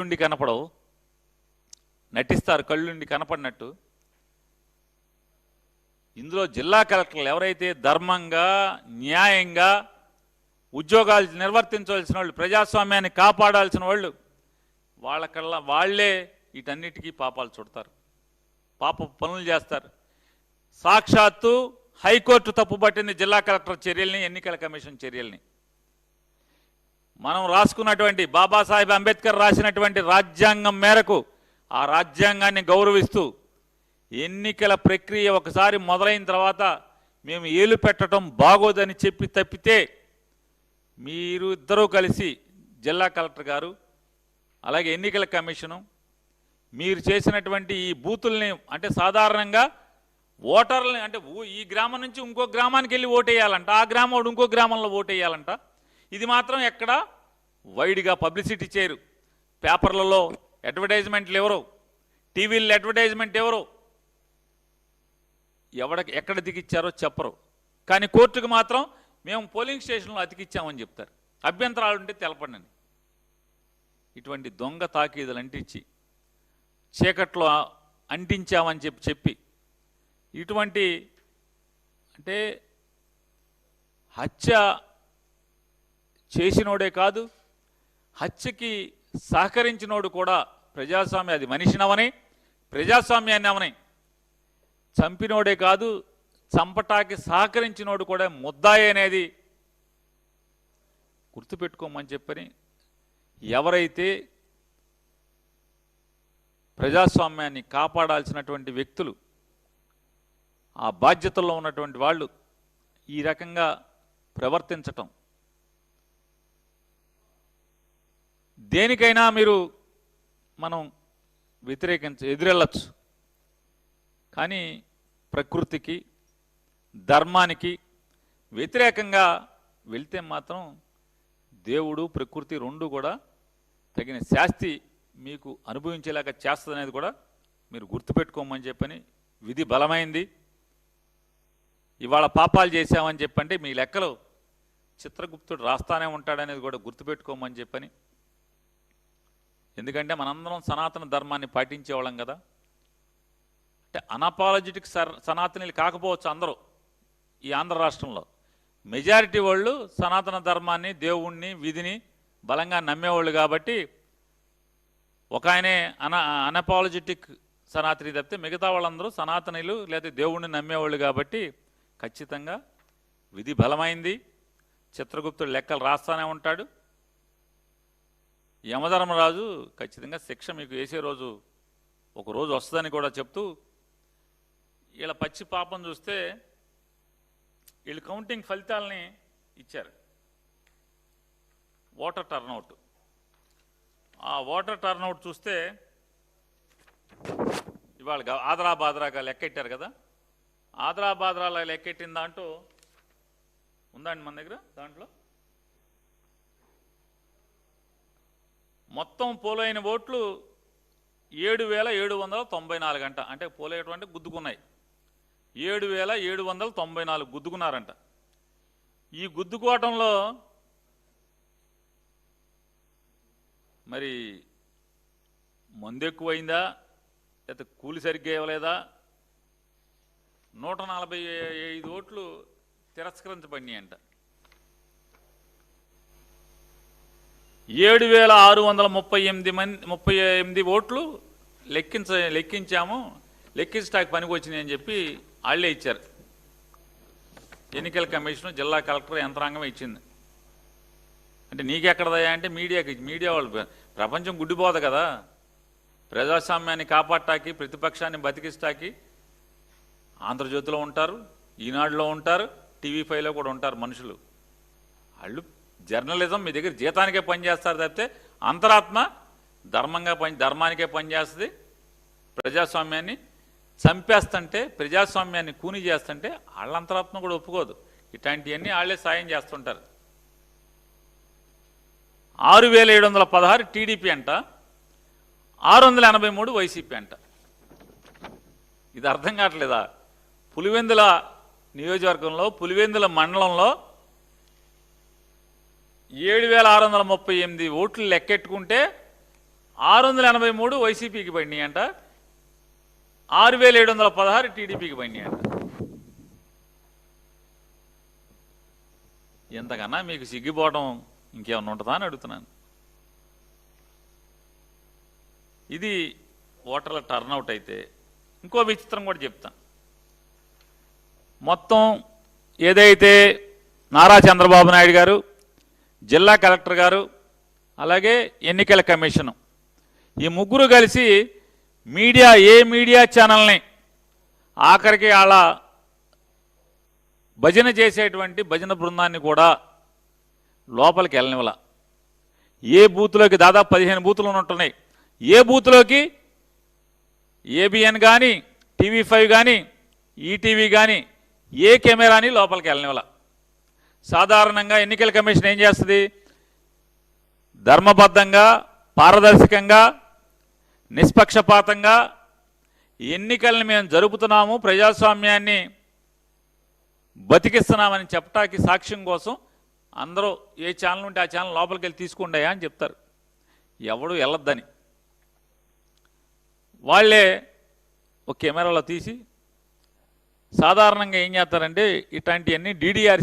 కళ్ళుండి కనపడవు. నటిస్తారు కళ్ళుండి కనపడినట్టు. ఇందులో జిల్లా కలెక్టర్లు ఎవరైతే ధర్మంగా న్యాయంగా ఉద్యోగాలు నిర్వర్తించవలసిన వాళ్ళు ప్రజాస్వామ్యాన్ని కాపాడాల్సిన వాళ్ళు వాళ్ళకల్లా వాళ్ళే వీటన్నిటికీ పాపాలు చుడతారు. పాప పనులు చేస్తారు. సాక్షాత్తు హైకోర్టు తప్పుపట్టింది జిల్లా కలెక్టర్ చర్యల్ని ఎన్నికల కమిషన్ చర్యల్ని. మనం రాసుకున్నటువంటి బాబాసాహెబ్ అంబేద్కర్ రాసినటువంటి రాజ్యాంగం మేరకు ఆ రాజ్యాంగాన్ని గౌరవిస్తూ ఎన్నికల ప్రక్రియ ఒకసారి మొదలైన తర్వాత మేము ఏలు పెట్టడం బాగోదని చెప్పి తప్పితే మీరు ఇద్దరూ కలిసి జిల్లా కలెక్టర్ గారు అలాగే ఎన్నికల కమిషను మీరు చేసినటువంటి ఈ బూతుల్ని అంటే సాధారణంగా ఓటర్లని అంటే ఈ గ్రామం నుంచి ఇంకో గ్రామానికి వెళ్ళి ఓటేయాలంట ఆ గ్రామం ఇంకో గ్రామంలో ఓటేయాలంట. ఇది మాత్రం ఎక్కడ వైడ్గా పబ్లిసిటీ చేయరు. పేపర్లలో అడ్వర్టైజ్మెంట్లు ఎవరు? టీవీల్లో అడ్వర్టైజ్మెంట్ ఎవరు? ఎవడకి ఎక్కడ దిగిచ్చారో చెప్పరు. కానీ కోర్టుకు మాత్రం మేము పోలింగ్ స్టేషన్లో అతికిచ్చామని చెప్తారు. అభ్యంతరాలు ఉంటే తెలపండి. ఇటువంటి దొంగ తాకీదులు అంటించి చీకట్లో అంటించామని చెప్పి చెప్పి ఇటువంటి అంటే హత్య చేసినోడే కాదు హత్యకి సహకరించినోడు కూడా ప్రజాస్వామ్య అది మనిషినవని ప్రజాస్వామ్యాన్ని అవని. చంపినోడే కాదు చంపటాకి సహకరించినోడు కూడా ముద్దాయి అనేది గుర్తుపెట్టుకోమని చెప్పని ఎవరైతే ప్రజాస్వామ్యాన్ని కాపాడాల్సినటువంటి వ్యక్తులు ఆ బాధ్యతల్లో ఉన్నటువంటి వాళ్ళు ఈ రకంగా ప్రవర్తించటం దేనికైనా మీరు మనం వ్యతిరేకించ ఎదురెళ్ళచ్చు. కానీ ప్రకృతికి ధర్మానికి వ్యతిరేకంగా వెళ్తే మాత్రం దేవుడు ప్రకృతి రెండు కూడా తగిన శాస్తి మీకు అనుభవించేలాగా చేస్తుందనేది కూడా మీరు గుర్తుపెట్టుకోమని చెప్పని విధి బలమైంది. ఇవాళ పాపాలు చేశామని చెప్పంటే మీ లెక్కలు చిత్రగుప్తుడు రాస్తానే ఉంటాడనేది కూడా గుర్తుపెట్టుకోమని చెప్పని ఎందుకంటే మనందరం సనాతన ధర్మాన్ని పాటించేవాళ్ళం కదా. అంటే అనాపాలజెటిక్ సర్ సనాతనీలు కాకపోవచ్చు అందరూ ఈ ఆంధ్ర రాష్ట్రంలో. మెజారిటీ వాళ్ళు సనాతన ధర్మాన్ని దేవుణ్ణి విధిని బలంగా నమ్మేవాళ్ళు కాబట్టి ఒక ఆయనే అన అనపాలజెటిక్ సనాతని తప్పితే మిగతా వాళ్ళందరూ సనాతనీయులు లేదా దేవుణ్ణి నమ్మేవాళ్ళు కాబట్టి ఖచ్చితంగా విధి బలమైంది. చిత్రగుప్తుడు లెక్కలు రాస్తానే ఉంటాడు. యమధర్మరాజు ఖచ్చితంగా శిక్ష మీకు వేసే రోజు ఒక రోజు వస్తుందని కూడా చెప్తూ వీళ్ళ పచ్చి పాపం చూస్తే వీళ్ళు కౌంటింగ్ ఫలితాలని ఇచ్చారు. ఓటర్ టర్నౌట్ ఆ ఓటర్ టర్నౌట్ చూస్తే ఇవాళ గా- ఆదరా బాదరాగా లెక్కెట్టారు కదా? ఆదరా బాదరాలా లెక్కెట్టిన దాంట్లో ఉందండి మన దగ్గర దాంట్లో? మొత్తం పోలైన ఓట్లు ఏడు వేల ఏడు వందల తొంభై నాలుగు అంట. అంటే పోలేటువంటి గుద్దుకున్నాయి. ఏడు వేల ఏడు వందల తొంభై నాలుగు గుద్దుకున్నారంట. ఈ గుద్దుకోవటంలో మరి మందు ఎక్కువైందా లేకపోతే కూలి సరిగ్గా ఇవ్వలేదా? నూట నలభై ఐదు ఓట్లు తిరస్కరించబడినాయి అంట ఏడు వేల ఆరు వందల ముప్పై ఎనిమిది మంది ముప్పై ఎనిమిది ఓట్లు లెక్కించ లెక్కించాము. లెక్కించడానికి పనికి వచ్చినాయి అని చెప్పి వాళ్ళే ఇచ్చారు. ఎన్నికల కమిషన్ జిల్లా కలెక్టర్ యంత్రాంగం ఇచ్చింది. అంటే నీకెక్కడదయా అంటే మీడియాకి మీడియా వాళ్ళు ప్రపంచం గుడ్డిపోదు కదా. ప్రజాస్వామ్యాన్ని కాపాడటానికి ప్రతిపక్షాన్ని బతికిస్తాకి ఆంధ్రజ్యోతిలో ఉంటారు ఈనాడులో ఉంటారు టీవీ ఫైవ్లో కూడా ఉంటారు మనుషులు. వాళ్ళు జర్నలిజం మీ దగ్గర జీతానికే పనిచేస్తారు తప్పితే అంతరాత్మ ధర్మంగా పని ధర్మానికే పనిచేస్తుంది. ప్రజాస్వామ్యాన్ని చంపేస్తుంటే ప్రజాస్వామ్యాన్ని కూని చేస్తుంటే వాళ్ళ అంతరాత్మ కూడా ఒప్పుకోదు. ఇట్లాంటివన్నీ వాళ్ళే సాయం చేస్తుంటారు. ఆరు వేల ఏడు వందల పదహారు టీడీపీ అంట ఆరు వందల ఎనభై మూడు వైసీపీ అంట. ఇది అర్థం కావట్లేదా? పులివెందుల నియోజకవర్గంలో పులివెందుల మండలంలో ఏడు వేల ఆరు వందల ముప్పై ఎనిమిది ఓట్లు లెక్కెట్టుకుంటే ఆరు వందల ఎనభై మూడు వైసీపీకి పడినాయి అంట ఆరు వేల ఏడు వందల పదహారు టీడీపీకి పడినాయి అంట ఎంతకన్నా మీకు సిగ్గిపోవడం ఇంకేమన్నా ఉంటుందా అని అడుగుతున్నాను. ఇది ఓటర్ల టర్నౌట్ అయితే ఇంకో విచిత్రం కూడా చెప్తాను. మొత్తం ఏదైతే నారా చంద్రబాబు నాయుడు గారు జిల్లా కలెక్టర్ గారు అలాగే ఎన్నికల కమిషను. ఈ ముగ్గురు కలిసి మీడియా ఏ మీడియా ఛానల్ని ఆఖరికి వాళ్ళ భజన చేసేటువంటి భజన బృందాన్ని కూడా లోపలికి వెళ్ళనివ్వాల. ఏ బూత్లోకి దాదాపు పదిహేను బూతులు ఉంటున్నాయి ఏ బూత్లోకి? ఏబిఎన్ కానీ టీవీ ఫైవ్ కానీ ఈటీవీ కానీ ఏ కెమెరాని లోపలికి వెళ్ళనివ్వాల. సాధారణంగా ఎన్నికల కమిషన్ ఏం చేస్తుంది? ధర్మబద్ధంగా పారదర్శకంగా నిష్పక్షపాతంగా ఎన్నికల్ని మేము జరుపుతున్నాము ప్రజాస్వామ్యాన్ని బతికిస్తున్నామని చెప్పటానికి సాక్ష్యం కోసం అందరూ ఏ ఛానల్ ఉంటే ఆ ఛానల్ లోపలికి వెళ్ళి తీసుకుంటాయా అని చెప్తారు. ఎవడు వెళ్ళొద్దని. వాళ్ళే ఒక కెమెరాలో తీసి సాధారణంగా ఏం చేస్తారంటే ఇట్లాంటివన్నీ డీడీఆర్